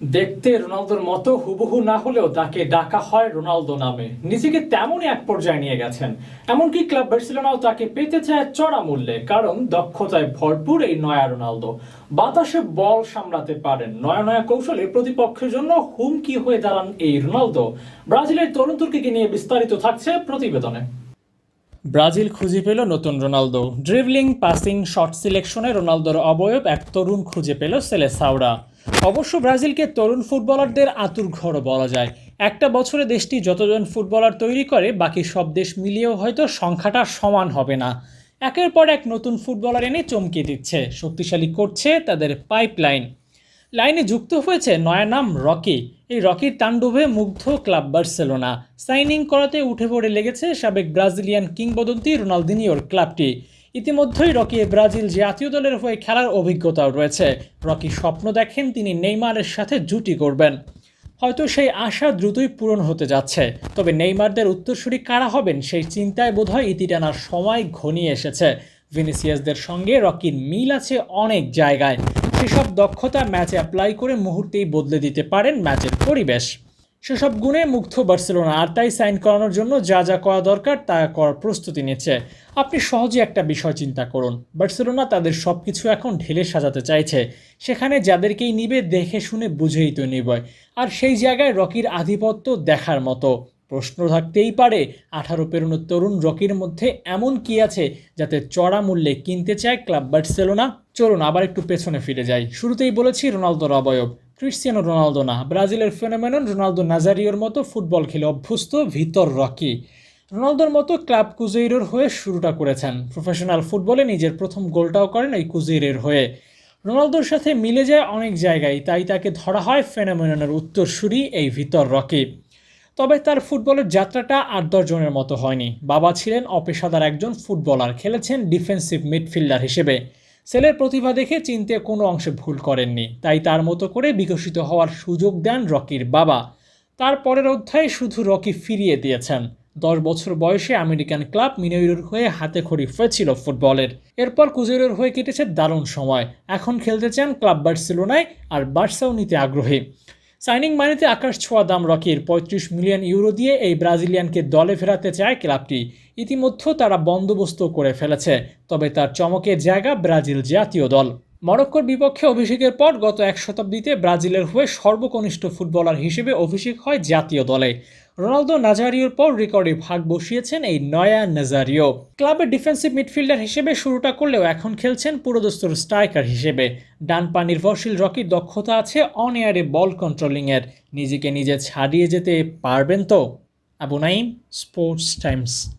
দেখতে রোনালদোর মতো হুবহু না হলেও তাকে ডাকা হয় রোনালদো নামে। নিজেকে তেমনই এক পর্যায়ে নিয়ে গেছেন। এমনকি ক্লাব বার্সেলোনাও তাকে পেতে চায় চড়া মূল্যে, কারণ দক্ষতায় ভরপুর এই নয়া রোনালদো। বাতাসে বল সামলাতে পারেন। নয়া নয়া কৌশলে প্রতিপক্ষের জন্য হুমকি হয়ে দাঁড়ান এই রোনালদো। ব্রাজিলের তরুণ তুর্কিকে নিয়ে বিস্তারিত থাকছে প্রতিবেদনে। ব্রাজিল খুঁজে পেল নতুন রোনালদো। ড্রিবলিং, পাসিং, শট সিলেকশনে রোনালদোর অবয়ব এক তরুণ খুঁজে পেল সেলে সেলেসাউরা অবশ্য ব্রাজিলকে তরুণ ফুটবলারদের আতুর ঘরও বলা যায়। একটা বছরে দেশটি যতজন ফুটবলার তৈরি করে, বাকি সব দেশ মিলিয়েও হয়তো সংখ্যাটা সমান হবে না। একের পর এক নতুন ফুটবলার এনে চমকে দিচ্ছে, শক্তিশালী করছে তাদের পাইপলাইন। লাইনে যুক্ত হয়েছে নয়া নাম রকি। এই রকির তাণ্ডবে মুগ্ধ ক্লাব বার্সেলোনা। সাইনিং করাতে উঠে পড়ে লেগেছে সাবেক ব্রাজিলিয়ান কিংবদন্তি রোনালদিনিওর ক্লাবটি। ইতিমধ্যেই রকি ব্রাজিল জাতীয় দলের হয়ে খেলার অভিজ্ঞতাও রয়েছে। রকি স্বপ্ন দেখেন তিনি নেইমারের সাথে জুটি করবেন। হয়তো সেই আশা দ্রুতই পূরণ হতে যাচ্ছে। তবে নেইমারদের উত্তরসূরি কারা হবেন সেই চিন্তায় বোধহয় ইতি টানার সময় ঘনিয়ে এসেছে। ভিনিসিয়াসদের সঙ্গে রকির মিল আছে অনেক জায়গায়। সেসব দক্ষতা ম্যাচে অ্যাপ্লাই করে মুহূর্তেই বদলে দিতে পারেন ম্যাচের পরিবেশ। সেসব গুণে মুগ্ধ বার্সেলোনা, আর তাই সাইন করানোর জন্য যা যা করা দরকার তা করার প্রস্তুতি নিচ্ছে। আপনি সহজে একটা বিষয় চিন্তা করুন। বার্সেলোনা তাদের সব কিছু এখন ঢেলে সাজাতে চাইছে। সেখানে যাদেরকেই নিবে, দেখে শুনে বুঝেই তো নিবয় আর সেই জায়গায় রকির আধিপত্য দেখার মতো। প্রশ্ন থাকতেই পারে, আঠারো পেরোনো তরুণ রকির মধ্যে এমন কি আছে যাতে চড়া মূল্যে কিনতে চায় ক্লাব বার্সেলোনা? চলুন আবার একটু পেছনে ফিরে যাই। শুরুতেই বলেছি রোনালদোর অবয়ব। ক্রিশ্চিয়ানো রোনালদো না। ব্রাজিলের ফেনোমেনন রোনালদো নাজারিওর মতো ফুটবল খেলে অভ্যস্ত ভিতর রকি। রোনালদোর মতো ক্লাব কুজেইরোর হয়ে শুরুটা করেছেন। প্রফেশনাল ফুটবলে নিজের প্রথম গোলটাও করেন এই কুজেইরের হয়ে। রোনালদোর সাথে মিলে যায় অনেক জায়গায়, তাই তাকে ধরা হয় ফেনোমেননের উত্তরসূরি এই ভিতর রকি। তবে তার ফুটবলের যাত্রাটা আট দশজনের মতো হয়নি। বাবা ছিলেন অপেশাদার একজন ফুটবলার, খেলেছেন ডিফেন্সিভ মিডফিল্ডার হিসেবে। ছেলের প্রতিভা দেখে চিনতে কোনো অংশে ভুল করেননি। তাই তার মতো করে বিকশিত হওয়ার সুযোগ দেন রকির বাবা। তার পরের অধ্যায়ে শুধু রকি ফিরিয়ে দিয়েছেন। দশ বছর বয়সে আমেরিকান ক্লাব মিনৈরোর হয়ে হাতে খড়ি হয়েছিল ফুটবলের। এরপর কুজেরোর হয়ে কেটেছে দারুণ সময়। এখন খেলতে চান ক্লাব বার্সেলোনায় আর বার্সাও নিতে আগ্রহী। সাইনিং মানিতে আকাশ ছোঁয়া দাম রকির পঁয়ত্রিশ মিলিয়ন ইউরো দিয়ে এই ব্রাজিলিয়ানকে দলে ফেরাতে চায় ক্লাবটি। ইতিমধ্যে তারা বন্দোবস্ত করে ফেলেছে, তবে তার চমকের জায়গা ব্রাজিল জাতীয় দল। মরক্কোর বিপক্ষে অভিষেকের পর গত এক শতাব্দীতে ব্রাজিলের হয়ে সর্বকনিষ্ঠ ফুটবলার হিসেবে অভিষেক হয় জাতীয় দলে। রোনালদো নাজারিওর পর রেকর্ডে ভাগ বসিয়েছেন এই নয়া নাজারিও। ক্লাবের ডিফেন্সিভ মিডফিল্ডার হিসেবে শুরুটা করলেও এখন খেলছেন পুরোদস্তর স্ট্রাইকার হিসেবে। ডান পা নির্ভরশীল রকির দক্ষতা আছে অন এয়ারে বল কন্ট্রোলিংয়ের। নিজেকে নিজে ছাড়িয়ে যেতে পারবেন তো? Abu Naim sports times.